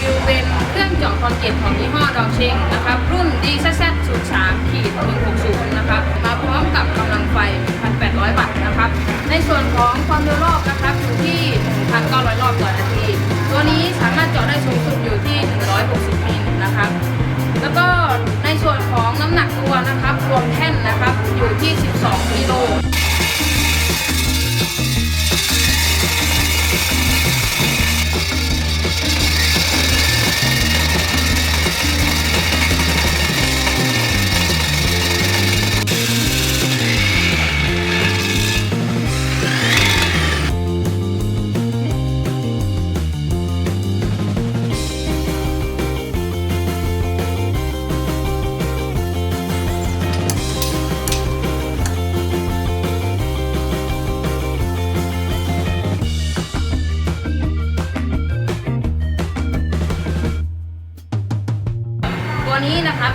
วิวเป็นเครื่องจอดคอนเกรดของยี่ห้อดองชงนะครับ รุ่น d z z 0 3ขีด160 นะครับ มาพร้อมกับกำลังไฟ 1,800 วัตต์นะครับ ในส่วนของความเร็วรอบนะครับอยู่ที่ 1,900 รอบต่อนาที ตัวนี้สามารถเจาะได้สูงสุดอยู่ที่ 160 มิลนะครับ แล้วก็ในส่วนของน้ำหนักตัวนะครับ รวมแท่นนะครับอยู่ที่ 12 กิโล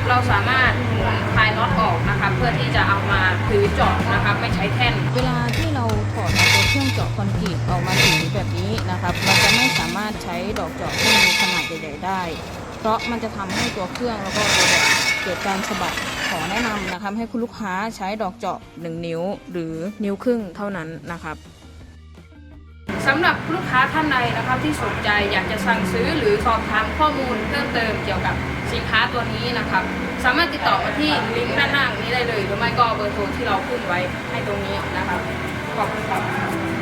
เราสามารถหมุนคลายน็อตออกนะครับเพื่อที่จะเอามาถือเจาะนะครับไม่ใช้แท่น เวลาที่เราถอดตัวเครื่องเจาะคอนกรีตออกมาถือแบบนี้นะครับเราจะไม่สามารถใช้ดอกเจาะที่มีขนาดใหญ่ๆได้ เพราะมันจะทำให้ตัวเครื่องแล้วก็ตัวแบบเกิดการสะบัดขอแนะนำนะครับให้คุณลูกค้าใช้ดอกเจาะ 1 นิ้วหรือนิ้วครึ่งเท่านั้นนะครับ สำหรับลูกค้าท่านใดนะครับที่สนใจอยากจะสั่งซื้อหรือสอบถามข้อมูลเพิ่มเติมเกี่ยวกับสินค้าตัวนี้นะครับ สามารถติดต่อมาที่ลิงก์ด้านล่างนี้ได้เลย หรือไม่ก็เบอร์โทรที่เราขึ้นไว้ให้ตรงนี้นะครับขอบคุณครับ